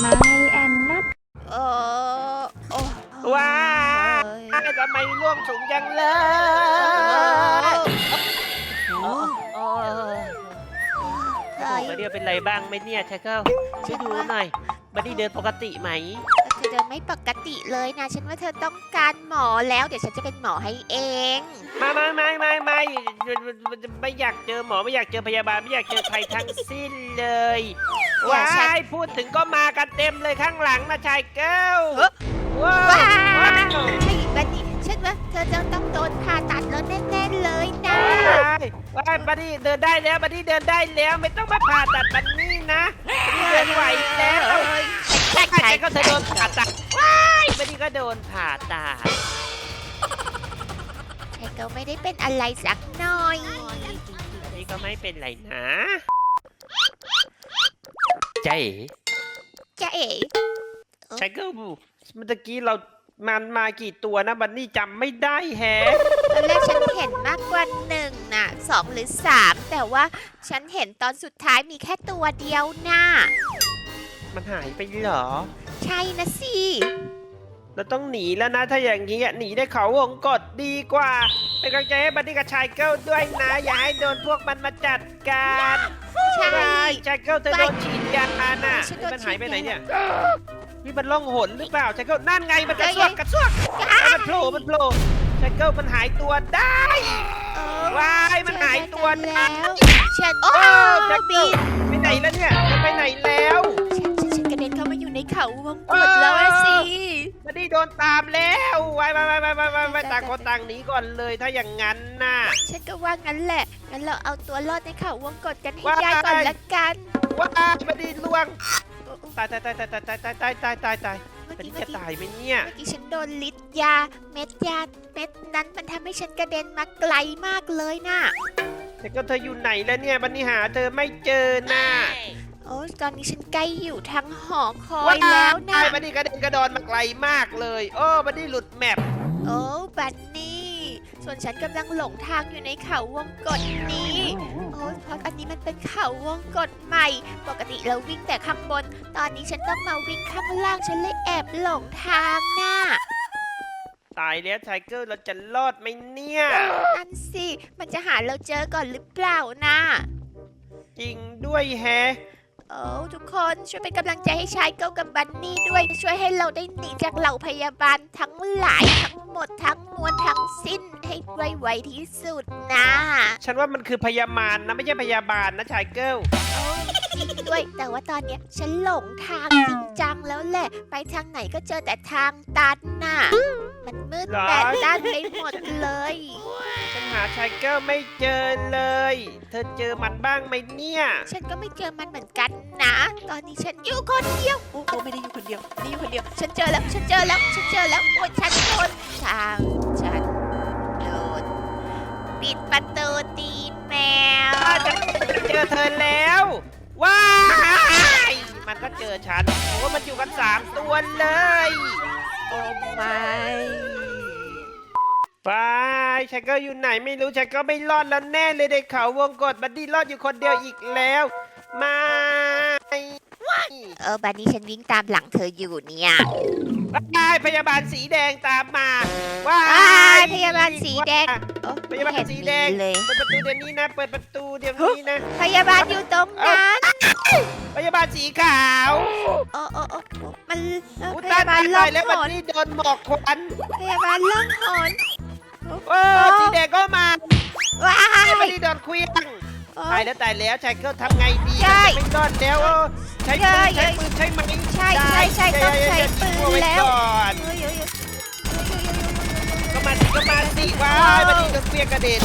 ไม่แอนนัทเออโอ้ว้าเอ้ยทำไมร่วงสูงจังเลยโอ้โอ้เฮ้ยบัดดี้เป็นไรบ้างไหมเนี่ยชายเกิลช่วยดูหน่อยบัดดี้เดินปกติไหมเธ อเดินไม่ปกติเลยนะ ฉันว่าเธอต้องการหมอแล้ว เดี๋ยวฉันจะเป็นหมอให้เอง ไม่ไม่ไม่ไม่ไม่ไม่อยากเจอหมอไม่อยากเจอพยาบาลไม่อยากเจอใครทั้งสิ้นเลยว้ายพูดถึงก็มากันเต็มเลยข้างหลังนะชายเกิลว้าวว้าว้าวไอ้บันนี่ฉันว่าเธอจะต้องโดนผ่าตัดแล้วแน่ๆเลยนะ ว้ายว้ายบัดดี้เดินได้แล้วบัดดี้เดินได้แล้วไม่ต้องมาผ่าตัดบัดนี้นะบัดดี้เดินไหวแล้วใช่ใช่ใช่ก็เธอโดนผ่าตัดว้ายบัดดี้ก็โดนผ่าตัดใช่ก็ไม่ได้เป็นอะไรสักหน่อยบัดดี้ก็ไม่เป็นไรนะใจจะเอ๋ใช่ก็เมื่อกี้เรามันมากี่ตัวนะบัดนี้จำไม่ได้แฮะตอนแรกฉันเห็นมากกว่าหนึ่งน่ะสองหรือสามแต่ว่าฉันเห็นตอนสุดท้ายมีแค่ตัวเดียวน่ะ มันหายไปเหรอ ใช่นะสิเราต้องหนีแล้วนะถ้าอย่างนี้อะหนีได้เขาวงกดดีกว่า เป็นกำลังใจให้บัดดี้กับชายเกิลด้วยนะ อย่าให้โดนพวกมันมาจัดการใช่ใช่ชายเกิลเธอโดนฉีดยาน่ะฉันโดนมันหายไปไหนฉีดยาเนี่ยนี่มันล่องหนหรือเปล่าชายเกิลนั่นไงมันกระซวกเอ้ยกระซวกมันโผล่มันโผล่ชายเกิลมันหายตัวได้เออว้ายมันหายตัวเจอได้กันแล้วฉันโอ้เออแจ็คเกิบิลนไปไหนแล้วเนี่ยมันไปไหนแล้ว ในเขาวงกเอดอแล้วอะสิบัดดี้โดนตามแล้วไว้ไว้ไว้ไว้ไว้ไว้ไว้ต่างคนต่างหนีก่อนเลยถ้าอย่างนั้นน่ะ ฉันก็ว่างั้นแหละงั้นเราเอาตัวรอดในเขาวงกดกันให้ว้าย ได้ก่อนละกันว้ายบัดดี้ล่วงโอ้โอ้ตายตายตายตายตายตายตายตายตายตายเมื่อบัดกี้ดี้เมื่อกี้จะตายไหมเนี่ย เมื่อกี้ฉันโดนลิตรยา เม็ดยาเม็ดนั้นมันทำให้ฉันกระเด็นมาไกลมากเลยน่ะแต่ก็เธออยู่ไหนแล้วเนี่ยบัดดี้หาเธอไม่เจอน่ะ โอ้ตอนนี้ฉันใกล้อยู่ทั้งหอคอยแล้วนะายบัดดี้กระเด็นกระดอนมาไกลมากเลย โอ้บัดดี้หลุดแมปโอ้บันนี่ ส่วนฉันกำลังหลงทางอยู่ในเขาวงกฏนี้ โอ้เพราะอันนี้มันเป็นเขาวงกฏใหม่ ปกติเราวิ่งแต่ข้างบน ตอนนี้ฉันต้องมาวิ่งข้างล่างฉันเลยแอบหลงทางน่ะตายแล้วไทเกอร์เราจะรอดไหมเนี่ยนั่นสิ มันจะหาเราเจอก่อนหรือเปล่านะจริงด้วยแฮะ โอ้ทุกคนช่วยเป็นกำลังใจให้ชายเก้ากับบันนี่ด้วย ช่วยให้เราได้หนีจากเหล่าพยาบาลทั้งหลายทั้งหมดทั้งมวลทั้งสิ้นให้ไวๆที่สุดนะ ฉันว่ามันคือพยาบาลนะไม่ใช่พยาบาลนะชายเกิลโอ้จริง ด้วย แต่ว่าตอนเนี้ยฉันหลงทางจริงจังแล้วแหละ ไปทางไหนก็เจอแต่ทางตันน่ะ มันมืดแปดด้านไปหมดเลย ฉันหาชายเกิลไม่เจอเลย เธอเจอมันบ้างไหมเนี่ย ฉันก็ไม่เจอมันเหมือนกันนะ ตอนนี้ฉันอยู่คนเดียวโอ้โหไม่ได้อยู่คนเดียวไม่ได้อยู่คนเดียว ฉันเจอแล้ว ฉันเจอแล้ว ฉันเจอแล้วโอ้ยฉันโดนทางฉันโดนปิดประตูตีแมว อ้าวฉันเจอเธอแล้ว ว้ายมันก็เจอฉันโอ้มันอยู่กันสามตัวเลยโอ้ไม่ไปชายเกิลอยู่ไหนไม่รู้ชายเกิลไม่รอดแล้วแน่เลยในเขาวงกฏบัดดี้รอดอยู่คนเดียวอีกแล้วไมาเออบันนี้ฉันวิ่งตามหลังเธออยู่เนี่ยว้ายพยาบาลสีแดงตามมาว้าว้ายยพยาบาลสีแดงโอ้พยาบาลไม่เห็นสีมีแดงเลยเปิดประตูเดี๋ยวนี้นะเปิดประตูเดี๋ยวนี้นะพยาบาลอยู่ตรงนั้น พยาบาลสีขาวโอ้โอ้โอ้มันเอออุยพตายยาบาตาลยล่อตางยแล้วหวันนนี้โดนหมอกควันพยาบาลล่องหนเออสีแดงก็มาว้าวันยนี้โดนเควียงโอ้ ตายแล้วตายแล้วชายเกิลทำไงดีใช่มันจะไม่รอดแล้วเออใช้ใช่ปืนใช้ปืนใช้ไหมใช่ใช่ใช่ต้องใช้ปืนเอาไว้แล้ว ก่อนเฮ้ยเฮ้ยเฮ้ยก็มาสิก็มาสิว้ายวันนี้โดนเควียงกระเด็น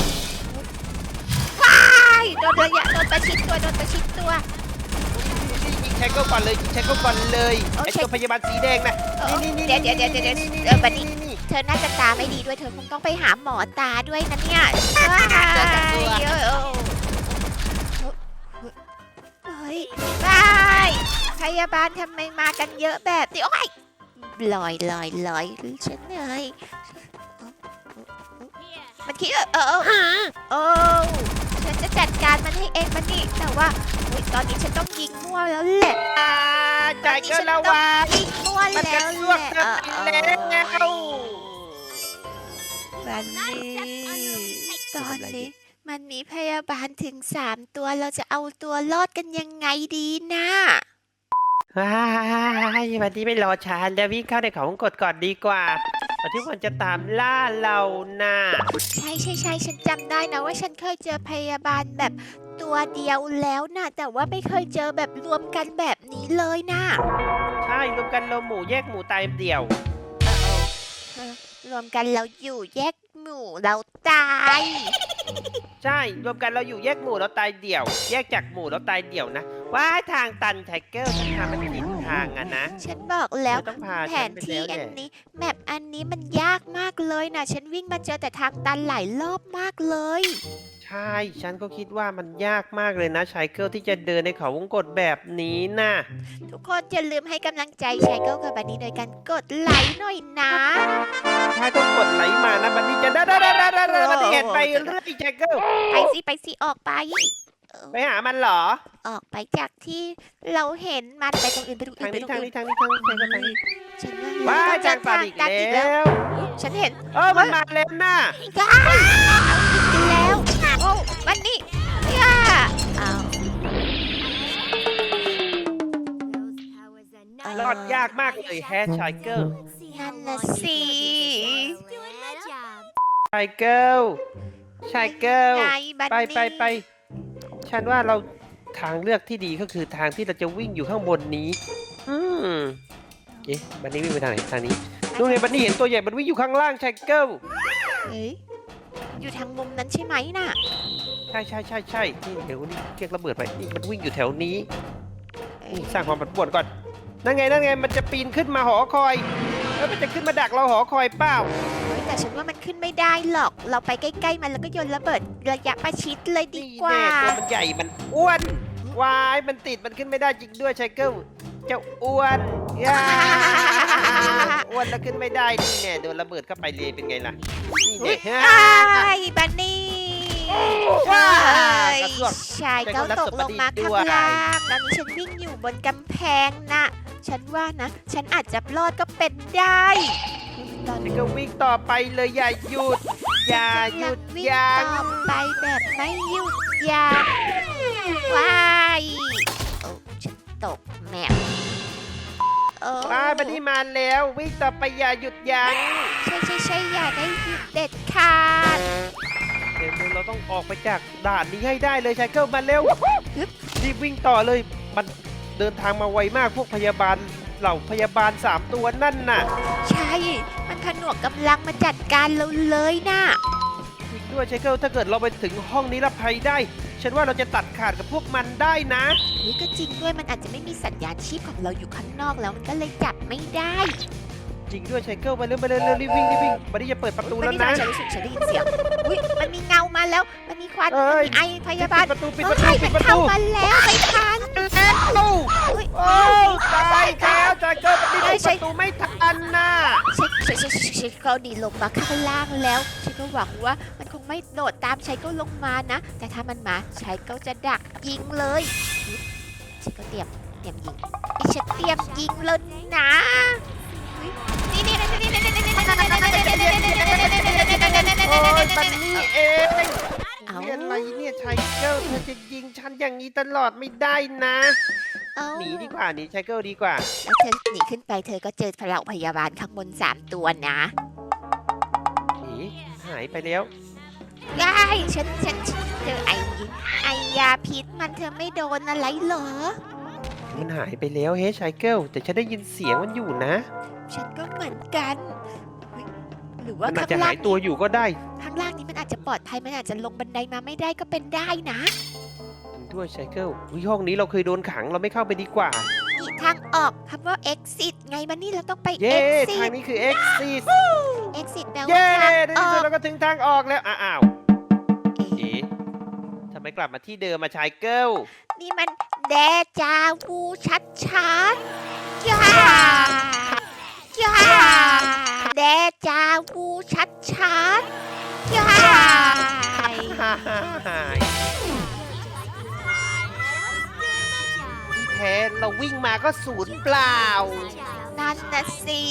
ว้ายโดนระยะโดนประชิดตัวโดนประชิดตัว ยิงชายเกิลก่อนเลยยิงชายเกิลก่อนเลยโอ้ไอใช่ตัวพยาบาลสีแดงนะเออนี่นี่เดี๋ยวเดี๋ยวเดี๋ยวเดี๋ยวเดี๋ยวเออบันนี้เธอน่าจะตาไม่ดีด้วยเธอคงต้องไปหาหมอตาด้วยนะเนี่ยว้ายเยอะเฮ้ยว้ายพยาบาลทำไมมากันเยอะแบบนี้โอ้ยลอยลอยลอยฉันเหนื่อยมันคิดว่าเออเออเออฉันจะจัดการมันให้เองมันนี่แต่ว่าอุ๊ย ตอนนี้ฉันต้องยิงมั่วแล้วแหละอ่าชายเกิลระวังยิงมั่วมันแล้กระวซวกแหละเธอไปแล้วบันนี่ตอนนี้มันมีพยาบาลถึงสามตัวเราจะเอาตัวรอดกันยังไงดีนะว้ายวันนี้ไม่รอช้าแล้ววิ่งเข้าในเขาวงกดก่อนดีกว่า ก่อนที่มันจะตามล่าเราน่ะใช่ใช่ใช่ฉันจำได้นะว่าฉันเคยเจอพยาบาลแบบตัวเดียวแล้วนะแต่ว่าไม่เคยเจอแบบรวมกันแบบนี้เลยนะใช่รวมกันเราหมูแยกหมูตายเดี่ยว เออรวมกันเราอยู่แยกหมู่เราตายใช่รวมกันเราอยู่แยกหมู่เราตายเดี่ยว แยกจากหมู่เราตายเดี่ยวนะ ว้ายทางตันไทเกอร์ฉันทำมันผิดทางอะนะ ฉันบอกแล้วเธอต้องพาแผฉันนไปที่แล้วอัเนี่นยนี้แมปอันนี้มันยากมากเลยนะฉันวิ่งมาเจอแต่ทางตันหลายรอบมากเลย ใช่ ฉันก็คิดว่ามันยากมากเลยนะชายเกิลที่จะเดินในเขาวงกดแบบนี้น่ะทุกคนอย่าลืมให้กำลังใจชายเกิลกับบันนี้โดยการกดไลค์หน่อยนะ ใช่ต้องกดไหลมานะบันนี้จะได้ได้ได้ได้ได้บันนี้เห็นไปเรื่อยชายเกิลไปสิไปสิออกไปเออ ไปหามันเหรอ ออกไปจากที่เราเห็นมันไปตรงอื่นไปตรงอื่ทางนไปนี้ตรงทางอื่นี้นทางนี้ทางนี้ทางนี้ทางนี้ฉันว้าว่ายทางตันอีกตันอีกแล้แล้ววฉันเห็นเออมันมาแล้วน่ะได้เอาอีกแล้วโอ้วันนี้ย่าเอารอดยากมากเลยแฮชชายเกิลนั่นน่ะสิชายเกิลชายเกิลไงบันไปนี่ไปไป ฉันว่าเราทางเลือกที่ดีก็คือทางที่เราจะวิ่งอยู่ข้างบนนี้ อืมเอ๊ะบันนี้วิ่งไปทางไหนทางนี้ดูไงบันนี้เห็นตัวใหญ่มันวิ่งอยู่ข้างล่างชายเกิลเฮ้ยอยู่ทางมุมนั้นใช่ไหมน่ะ ใช่ใช่ใช่ใช่นี่เดี๋ยวนี่เรียกระเบิดไปนี่มันวิ่งอยู่แถวนี้เอ้ยนี่สร้างความปั่นป่วนก่อนนั่นไงนั่นไงมันจะปีนขึ้นมาหอคอย แล้วมันจะขึ้นมาดักเราหอคอยเปล่าเฮ้ย แต่ฉันว่ามันขึ้นไม่ได้หรอก เราไปใกล้ ๆ มันแล้วก็โยนระเบิดระยะประชิดเลยดีนี่กว่าแน่ตัวมันใหญ่มันอ้วนวายมันติดมันขึ้นไม่ได้จริงด้วยชายเกิลเจ้าอ้วนย่าอ้วนแล้วขึ้นไม่ได้นี่แน่โดนระเบิดเข้าไปเลยเป็นไงล่ะนี่แน่ฮะ ไอ้บันนี่ว้าเฮ้ยกระซวกชายเก้าตกลงมาข้างล่างตอนนี้ฉันวิ่งอยู่บนกำแพงนะ ฉันว่านะ ฉันอาจจะรอดก็เป็นได้ ตอนชายนี้เกิลวิ่งต่อไปเลยอย่าหยุด อย่าหยุดวิ่งยั้งต่อไปแบบไม่หยุดยั้งว้ายโอ้ฉันตกแมปโอ้ว้ายบันนี่มาแล้ววิ่งต่อไปอย่าหยุดยั้งใช่ใช่ใช่อย่าได้หยุดเด็ดขาดเดี๋ยวเราต้องออกไปจากด่านนี้ให้ได้เลยชายเกิลมาเร็วฮึบรีบวิ่งต่อเลยมันเดินทางมาไวมากพวกพยาบาลเหล่าพยาบาลสามตัวนั่นน่ะ ใช่มัน ผนวกกำลังมาจัดการเราเลยนะจริงด้วยชายเกิลถ้าเกิดเราไปถึงห้องนิรภัยได้ ฉันว่าเราจะตัดขาดกับพวกมันได้นะ นี่ก็จริงด้วยมันอาจจะไม่มีสัญญาณชีพของเราอยู่ข้างนอกแล้วมันก็เลยจับไม่ได้จริงด้วยชายเกิลไปเร็วไปเร็วเร็วรีบวิ่งรีบวิ่งบันนี้จะเปิดประตูมัแล้วมีนะทำไมฉันรู้สึกฉันได้ยินเสียงอุ้ยมันมีเงามาแล้ว มันมีควันเอ้มันยมีไอพยาบาลปิดประตูปิดประตูเอ้ยปิมัดนประเข้าตูมาแล้วไม่ทันโอ้อุ้ยโอ้ตาย เช็คเช็คเช็คเขาดีลงมาข้างล่างแล้ว ฉันก็หวังว่ามันคงไม่โดดตามชายก็ลงมานะ แต่ถ้ามันมาชายก็จะดักยิงเลยฉันก็เตรียมเตรียมยิงอีฉันเตรียมยิงแล้วนะอุ๊ยนี่นี่นี่นี่นี่นี่นี่นี่นี่นี่นี่นี่นี่โอ้ยบันนี่เองเอาเรียนอะไรเนี่ยชายเกิลเธอจะยิงฉันอย่างนี้ตลอดไม่ได้นะ เอาหนีดีกว่าหนีชายเกิลดีกว่า แล้วเธอหนีขึ้นไปเธอก็เจอพลังพยาบาลข้างบนสามตัวนะหนีหายไปแล้ว ได้ฉันฉันฉันเจอไอไอยาพิษมันเธอไม่โดนอะไรเหรอ มันหายไปแล้วเฮ้ชายเกิลแต่ฉันได้ยินเสียงมันอยู่นะฉันก็เหมือนกันเฮ้ยหรือว่ามันอาจข้างจะล่าหางยตัวอยู่ก็ได้ ข้างล่างนี้มันอาจจะปลอดภัยมันอาจจะลงบันไดมาไม่ได้ก็เป็นได้นะจริง ด้วยชายเกิลวิห้องนี้เราเคยโดนขังเราไม่เข้าไปดีกว่านี่ทางออกคำว่า exit ไงบันนี่เราต้องไป เย้ exit ทางนี้คือ exit exit แปลว่าเย้ทางในอที่อสุดก เราก็ถึงทางออกแล้วอ้าวเอ๊ะเอ๋ทำไมกลับมาที่เดิมมาชายเกิลนี่มันเดจาวูชัดชัดๆย่า เราวิ่งมาก็ศูนย์เปล่า นั่นนะสิ